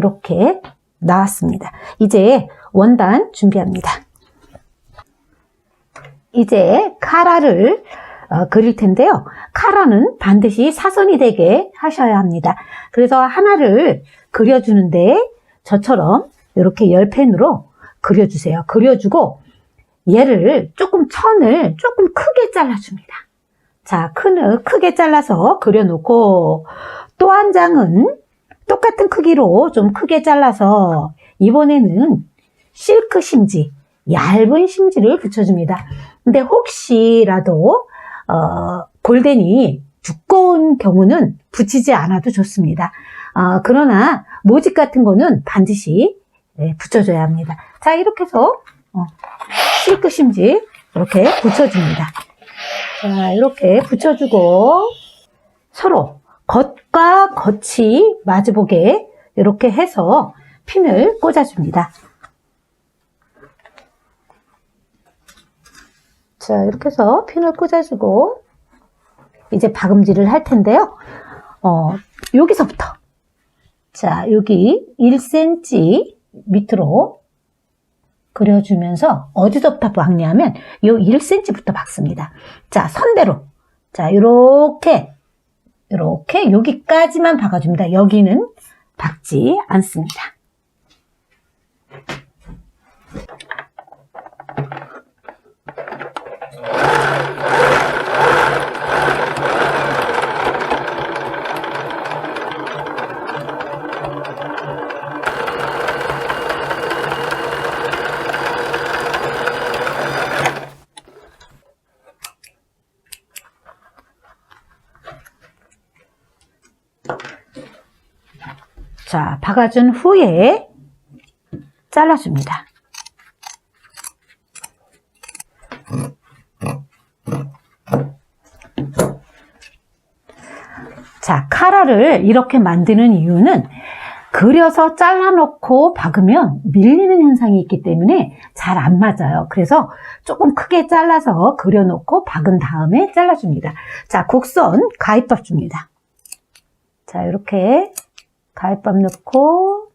이렇게 나왔습니다. 이제 원단 준비합니다. 이제 카라를 어, 그릴 텐데요. 카라는 반드시 사선이 되게 하셔야 합니다. 그래서 하나를 그려주는데 저처럼 이렇게 열펜으로 그려주세요. 그려주고 얘를 조금 천을 조금 크게 잘라줍니다. 자, 큰, 크게 잘라서 그려놓고 또 한 장은 똑같은 크기로 좀 크게 잘라서 이번에는 실크 심지, 얇은 심지를 붙여줍니다. 근데 혹시라도 어, 골덴이 두꺼운 경우는 붙이지 않아도 좋습니다. 어, 그러나 모직 같은 거는 반드시 네, 붙여줘야 합니다. 자 이렇게 해서 어, 실크 심지 이렇게 붙여줍니다. 자 이렇게 붙여주고 서로 겉 과 겉이 마주보게 이렇게 해서 핀을 꽂아줍니다. 자, 이렇게 해서 핀을 꽂아주고, 이제 박음질을 할 텐데요. 어, 여기서부터. 자, 여기 1cm 밑으로 그려주면서, 어디서부터 박냐면, 요 1cm부터 박습니다. 자, 선대로. 자, 요렇게, 요렇게, 여기까지만 박아줍니다. 여기는 박지 않습니다. 자, 박아준 후에 잘라줍니다. 자, 카라를 이렇게 만드는 이유는 그려서 잘라놓고 박으면 밀리는 현상이 있기 때문에 잘 안 맞아요. 그래서 조금 크게 잘라서 그려놓고 박은 다음에 잘라줍니다. 자, 곡선 가위밥 줍니다. 자, 이렇게 가위밥 넣고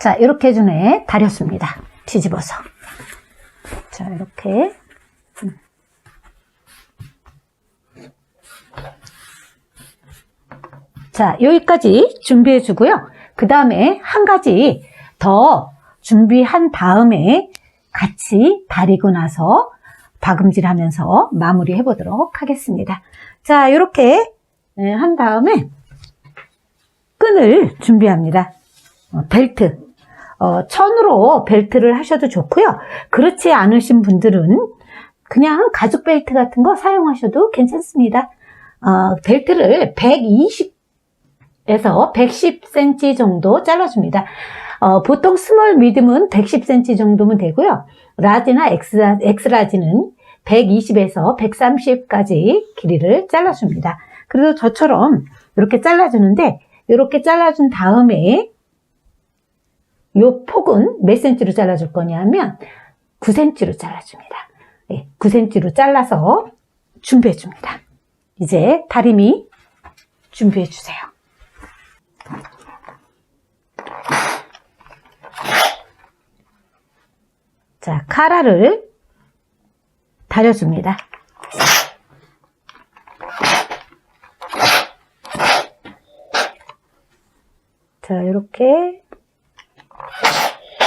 자, 이렇게 해준에 다렸습니다. 뒤집어서. 자, 이렇게. 음. 자, 여기까지 준비해 주고요. 그 다음에 한 가지 더 준비한 다음에 같이 다리고 나서 박음질 하면서 마무리 해 보도록 하겠습니다. 자, 이렇게 한 다음에 끈을 준비합니다. 어, 벨트. 어, 천으로 벨트를 하셔도 좋고요. 그렇지 않으신 분들은 그냥 가죽 벨트 같은 거 사용하셔도 괜찮습니다. 어, 벨트를 120에서 110cm 정도 잘라줍니다. 어, 보통 스몰 미듬은 110cm 정도면 되고요. 라지나 엑스라, 엑스라지는 120에서 130까지 길이를 잘라줍니다. 그래서 저처럼 이렇게 잘라주는데 이렇게 잘라준 다음에 요 폭은 몇 cm로 잘라줄 거냐면 9cm로 잘라줍니다. 네, 9cm로 잘라서 준비해 줍니다. 이제 다리미 준비해 주세요. 자, 카라를 다려줍니다. 자, 이렇게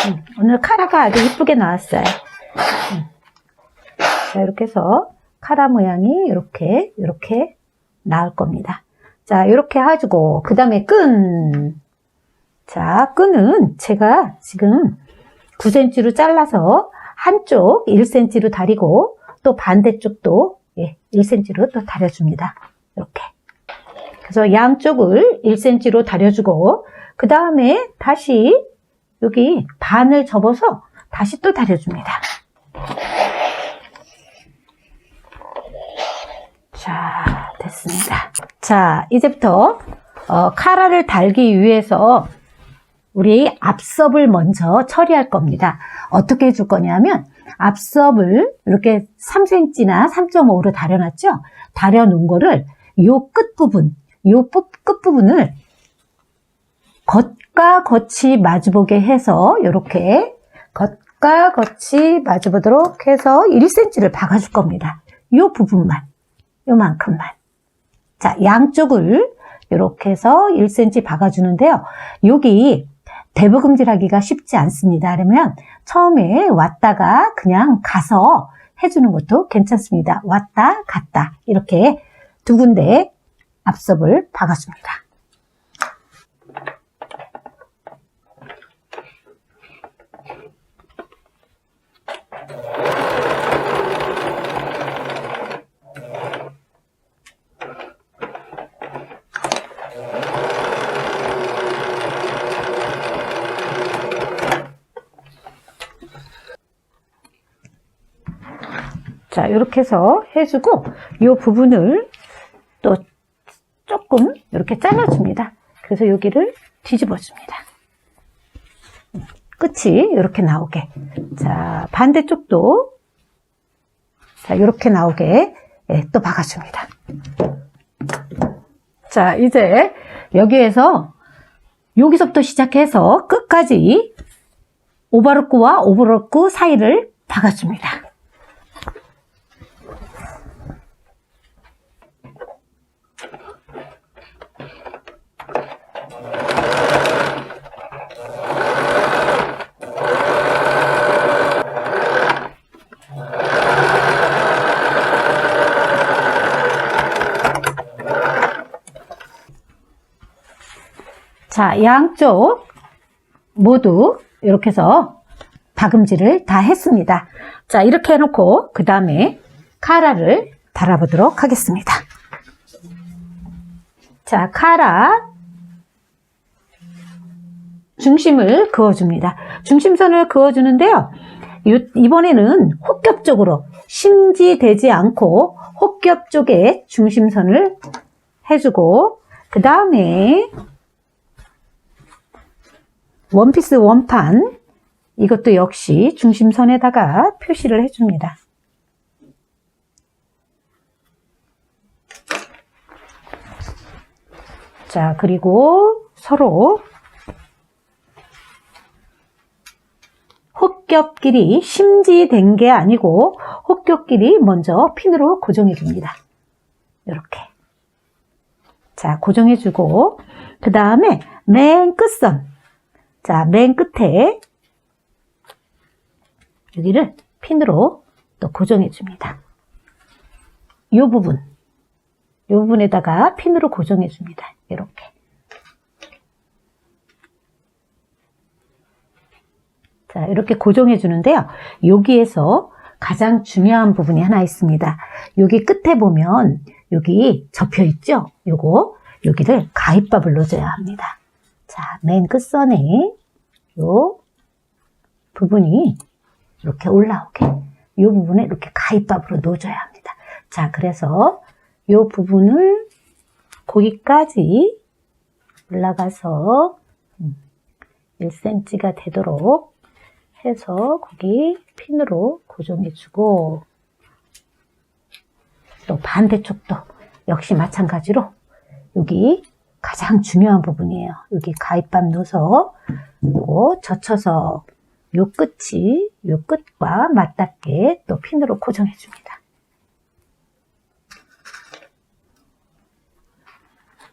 음, 오늘 카라가 아주 이쁘게 나왔어요. 음. 자, 이렇게 해서 카라 모양이 이렇게 이렇게 나올 겁니다. 자, 이렇게 해가지고 그 다음에 끈. 자, 끈은 제가 지금 9cm로 잘라서 한쪽 1cm로 다리고 또 반대쪽도 예, 1cm로 또 다려줍니다. 이렇게. 그래서 양쪽을 1cm로 다려주고 그 다음에 다시 여기 반을 접어서 다시 또 다려줍니다. 자, 됐습니다. 자, 이제부터 어, 카라를 달기 위해서 우리 앞섭을 먼저 처리할 겁니다. 어떻게 해줄 거냐면 앞섭을 이렇게 3cm나 3.5로 다려놨죠? 다려놓은 거를 요 끝부분, 요 끝- 끝부분을 겉과 겉이 마주보게 해서 이렇게 겉과 겉이 마주보도록 해서 1cm를 박아줄 겁니다. 요 부분만, 요만큼만. 자, 양쪽을 이렇게 해서 1cm 박아주는데요. 여기 대부금질하기가 쉽지 않습니다. 그러면 처음에 왔다가 그냥 가서 해주는 것도 괜찮습니다. 왔다 갔다 이렇게 두 군데 앞섭을 박아줍니다. 자, 이렇게 해서 해주고, 이 부분을 또 조금 이렇게 잘라줍니다. 그래서 여기를 뒤집어줍니다. 끝이 이렇게 나오게. 자, 반대쪽도 자, 이렇게 나오게 예, 또 박아줍니다. 자, 이제 여기에서 여기서부터 시작해서 끝까지 오버로크와 오버로크 사이를 박아줍니다. 자, 양쪽 모두 이렇게 해서 박음질을 다 했습니다. 자, 이렇게 해놓고 그 다음에 카라를 달아보도록 하겠습니다. 자, 카라 중심을 그어줍니다. 중심선을 그어주는데요. 요- 이번에는 혹겹 쪽으로 심지되지 않고 혹겹 쪽에 중심선을 해주고 그 다음에 원피스 원판 이것도 역시 중심선에다가 표시를 해줍니다. 자, 그리고 서로 혹겹끼리 심지된 게 아니고 혹겹끼리 먼저 핀으로 고정해 줍니다. 이렇게. 자, 고정해 주고 그 다음에 맨 끝선 자, 맨 끝에 여기를 핀으로 또 고정해 줍니다. 이 부분, 이 부분에다가 핀으로 고정해 줍니다. 이렇게. 자, 이렇게 고정해 주는데요. 여기에서 가장 중요한 부분이 하나 있습니다. 여기 끝에 보면 여기 접혀 있죠? 요거, 여기를 가입밥을 넣어줘야 합니다. 자, 맨 끝선에 요 부분이 이렇게 올라오게 요 부분에 이렇게 가입밥으로 넣어줘야 합니다. 자, 그래서 요 부분을 거기까지 올라가서 1cm가 되도록 해서 거기 핀으로 고정해주고 또 반대쪽도 역시 마찬가지로 여기 가장 중요한 부분이에요. 여기 가입밥 넣어서 요거 젖혀서 요 끝이 요 끝과 맞닿게 또 핀으로 고정해 줍니다.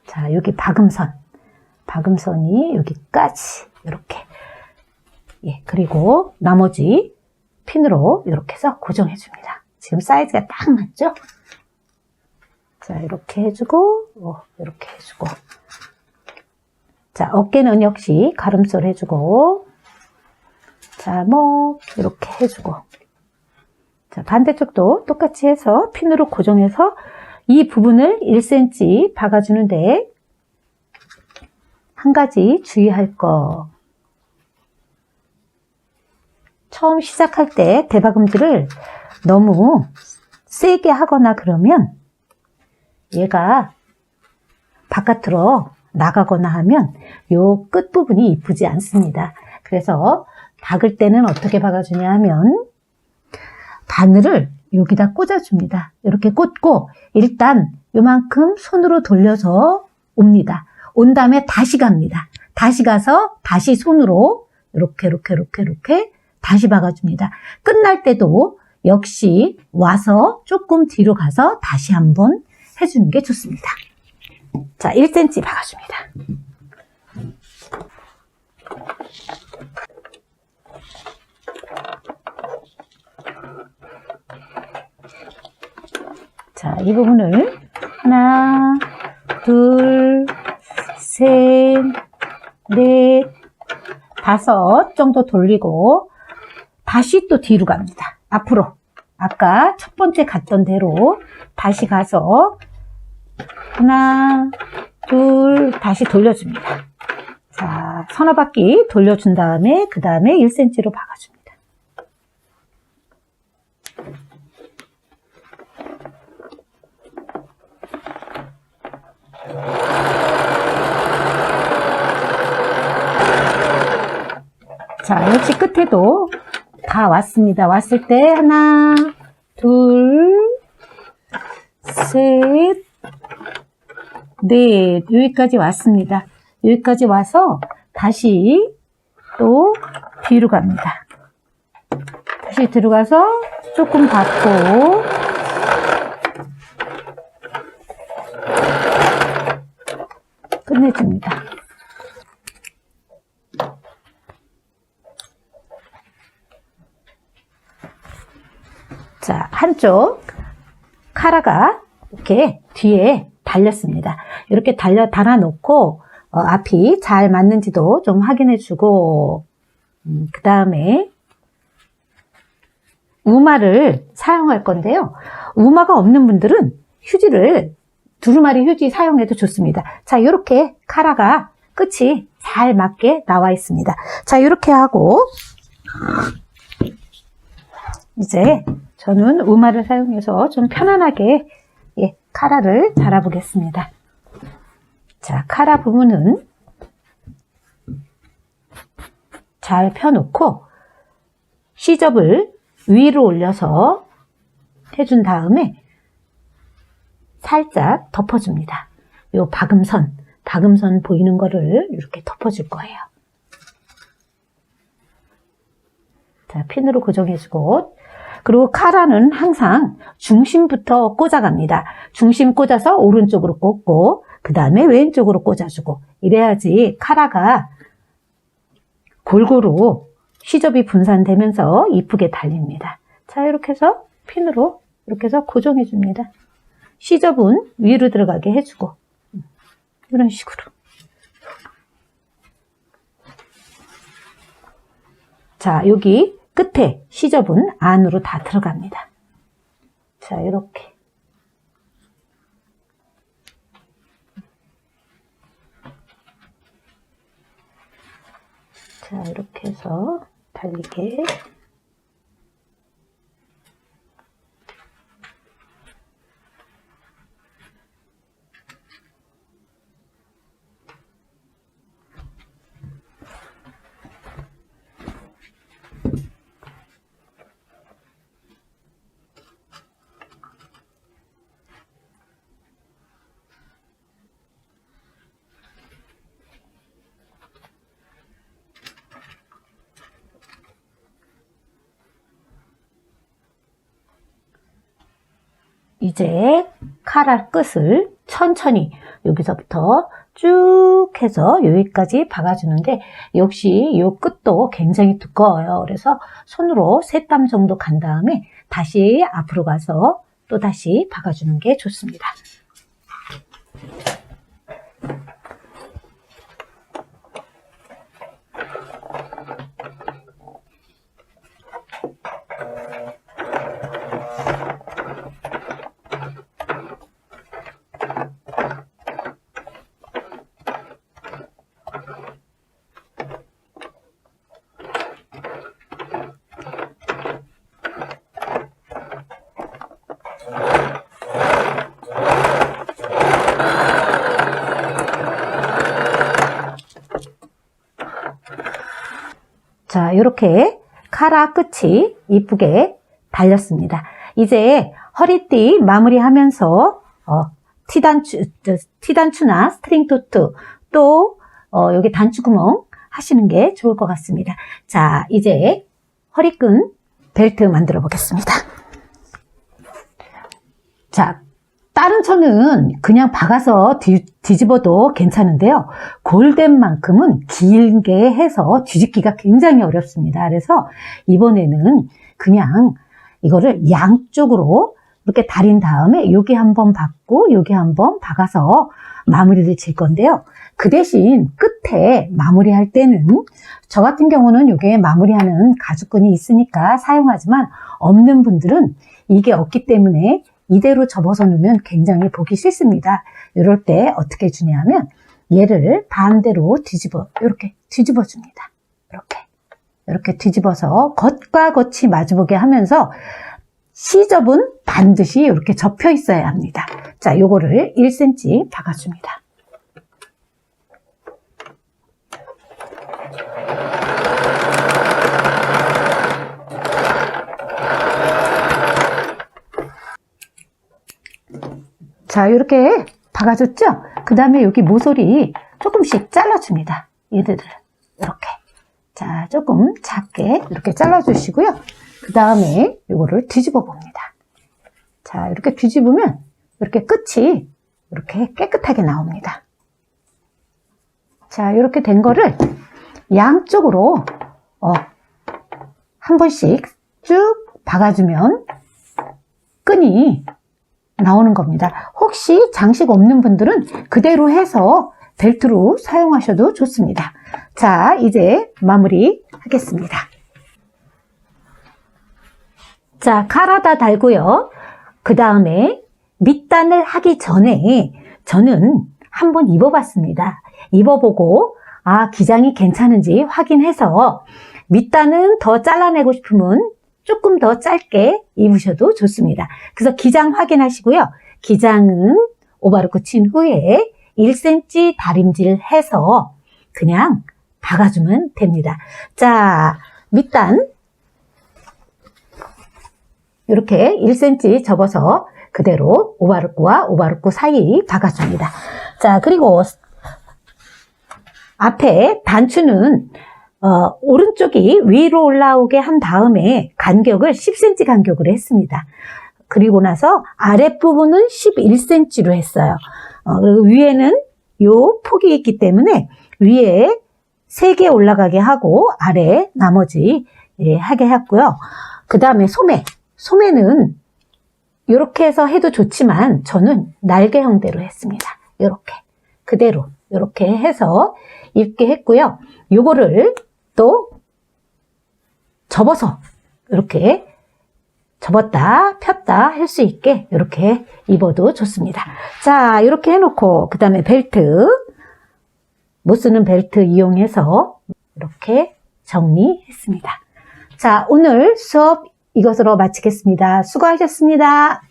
자, 여기 박음선. 박음선이 여기까지 이렇게. 예, 그리고 나머지 핀으로 이렇게 해서 고정해 줍니다. 지금 사이즈가 딱 맞죠? 자, 이렇게 해주고, 어, 이렇게 해주고. 자, 어깨는 역시 가름솔 해주고, 자, 뭐, 이렇게 해주고. 자, 반대쪽도 똑같이 해서 핀으로 고정해서 이 부분을 1cm 박아주는데, 한 가지 주의할 거. 처음 시작할 때 대박음질을 너무 세게 하거나 그러면 얘가 바깥으로 나가거나 하면 요 끝부분이 이쁘지 않습니다. 그래서 박을 때는 어떻게 박아주냐 하면 바늘을 여기다 꽂아줍니다. 이렇게 꽂고 일단 요만큼 손으로 돌려서 옵니다. 온 다음에 다시 갑니다. 다시 가서 다시 손으로 이렇게 이렇게 이렇게 이렇게 다시 박아줍니다. 끝날 때도 역시 와서 조금 뒤로 가서 다시 한번 해주는 게 좋습니다. 자, 1cm 박아줍니다. 자, 이 부분을 하나, 둘, 셋, 넷, 다섯 정도 돌리고 다시 또 뒤로 갑니다. 앞으로. 아까 첫 번째 갔던 대로 다시 가서 하나, 둘, 다시 돌려줍니다. 자, 서너 바퀴 돌려준 다음에 그 다음에 1cm로 박아줍니다. 자, 역시 끝에도 다 왔습니다. 왔을 때 하나, 둘, 셋, 넷 여기까지 왔습니다. 여기까지 와서 다시 또 뒤로 갑니다. 다시 들어가서 조금 받고 끝내줍니다. 자, 한쪽 카라가 이렇게 뒤에 달렸습니다. 이렇게 달려 달아놓고 어, 앞이 잘 맞는지도 좀 확인해주고 음, 그 다음에 우마를 사용할 건데요. 우마가 없는 분들은 휴지를 두루마리 휴지 사용해도 좋습니다. 자, 이렇게 카라가 끝이 잘 맞게 나와 있습니다. 자, 이렇게 하고 이제 저는 우마를 사용해서 좀 편안하게 예, 카라를 달아보겠습니다. 자, 카라 부분은 잘 펴놓고 시접을 위로 올려서 해준 다음에 살짝 덮어줍니다. 요 박음선, 박음선 보이는 거를 이렇게 덮어줄 거예요. 자, 핀으로 고정해주고 그리고 카라는 항상 중심부터 꽂아갑니다. 중심 꽂아서 오른쪽으로 꽂고 그 다음에 왼쪽으로 꽂아주고 이래야지 카라가 골고루 시접이 분산되면서 이쁘게 달립니다. 자 이렇게 해서 핀으로 이렇게 해서 고정해 줍니다. 시접은 위로 들어가게 해주고 이런 식으로 자 여기 끝에 시접은 안으로 다 들어갑니다. 자, 이렇게. 자, 이렇게 해서 달리게. 이제 카라 끝을 천천히 여기서부터 쭉 해서 여기까지 박아주는데 역시 이 끝도 굉장히 두꺼워요. 그래서 손으로 세 땀 정도 간 다음에 다시 앞으로 가서 또 다시 박아주는 게 좋습니다. 자, 이렇게 카라 끝이 이쁘게 달렸습니다. 이제 허리띠 마무리하면서 어, 티단추, 저, 티단추나 스트링 토트 또 어, 여기 단추 구멍 하시는 게 좋을 것 같습니다. 자, 이제 허리끈 벨트 만들어 보겠습니다. 자, 다른 천은 그냥 박아서 뒤, 뒤집어도 괜찮은데요. 골덴만큼은 길게 해서 뒤집기가 굉장히 어렵습니다. 그래서 이번에는 그냥 이거를 양쪽으로 이렇게 다린 다음에 여기 한번 박고 여기 한번 박아서 마무리를 질 건데요. 그 대신 끝에 마무리할 때는 저 같은 경우는 이게 마무리하는 가죽끈이 있으니까 사용하지만 없는 분들은 이게 없기 때문에 이대로 접어서 놓으면 굉장히 보기 싫습니다. 이럴 때 어떻게 주냐면 얘를 반대로 뒤집어 이렇게 뒤집어 줍니다. 이렇게 이렇게 뒤집어서 겉과 겉이 마주보게 하면서 시접은 반드시 이렇게 접혀 있어야 합니다. 자, 요거를 1cm 박아줍니다. 자, 이렇게 박아줬죠? 그 다음에 여기 모서리 조금씩 잘라줍니다. 얘들을. 이렇게. 자, 조금 작게 이렇게 잘라주시고요. 그 다음에 이거를 뒤집어 봅니다. 자, 이렇게 뒤집으면 이렇게 끝이 이렇게 깨끗하게 나옵니다. 자, 이렇게 된 거를 양쪽으로 어, 한 번씩 쭉 박아주면 끈이 나오는 겁니다. 혹시 장식 없는 분들은 그대로 해서 벨트로 사용하셔도 좋습니다. 자, 이제 마무리 하겠습니다. 자, 카라다 달고요. 그 다음에 밑단을 하기 전에 저는 한번 입어봤습니다. 입어보고 아 기장이 괜찮은지 확인해서 밑단은 더 잘라내고 싶으면 조금 더 짧게 입으셔도 좋습니다. 그래서 기장 확인하시고요. 기장은 오바르코 친 후에 1cm 다림질 해서 그냥 박아주면 됩니다. 자, 밑단 이렇게 1cm 접어서 그대로 오바르코와 오바르코 사이 박아줍니다. 자, 그리고 앞에 단추는 어, 오른쪽이 위로 올라오게 한 다음에 간격을 10cm 간격으로 했습니다. 그리고 나서 아랫부분은 11cm로 했어요. 어, 그리고 위에는 요 폭이 있기 때문에 위에 3개 올라가게 하고 아래 나머지 예, 하게 했고요. 그 다음에 소매. 소매는 이렇게 해서 해도 좋지만 저는 날개 형대로 했습니다. 이렇게 그대로 이렇게 해서 입게 했고요. 요거를 또 접어서 이렇게 접었다 폈다 할 수 있게 이렇게 입어도 좋습니다. 자 이렇게 해놓고 그 다음에 벨트 못 쓰는 벨트 이용해서 이렇게 정리했습니다. 자 오늘 수업 이것으로 마치겠습니다. 수고하셨습니다.